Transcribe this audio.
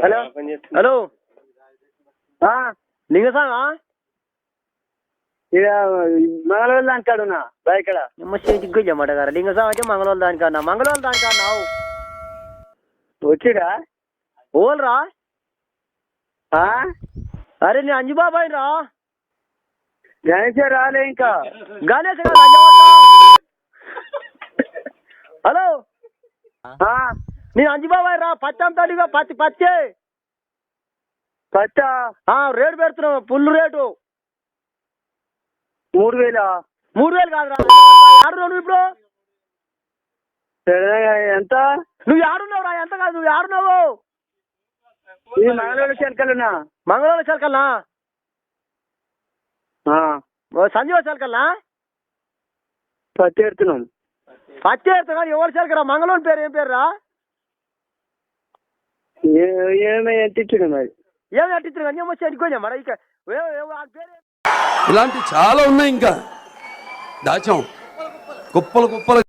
Hello? Hello? ఆ, లింగసామా ఇక మంగళవారం దాని కాడ ఉన్నా? బాయ్ నిమ్మ చేతికి గొయ్యమాట గారు. లింగసామ అయితే మంగళవారం దానికన్నా మంగళవారం దానికన్నావు వచ్చిడా? ఓల్రా? ఆ? అరే నేను అంజు బాబాయ్ రా. గణేష్ రాలే ఇంకా. గణేష్ హలో? నేను అంజు బాబాయ్ రా పత్తి అమ్ముతాడుగా పత్తి పత్తి పచ్చ ఆ, రేటు పెడుతున్నావు పుల్లు రేటు మూడు వేల మూడు వేలు కాదురా ఆడు ఇప్పుడు ఎంత నువ్వు ఆడున్నావు రా ఎంత కాదు నువ్వు ఆడున్నావు మంగళవారం చెనకలున్నా మంగళవారం చలకల్నా ఆ, సంజీవ చలకల్నా పత్తి ఎడుతున్నాం పత్తి కానీ ఎవరు చలకరా మంగళవారం పేరు ఏం పేరు రా ఏ- ఏమై ఎంత ఇచ్చిండు మరి ఏమి అట్టించారు కానీ ఏమో చెడిపోయినా మరి ఇక ఏ- ఆ పేరు ఇలాంటి చాలా ఉన్నాయి ఇంకా దాచాం కుప్పలు కుప్పలు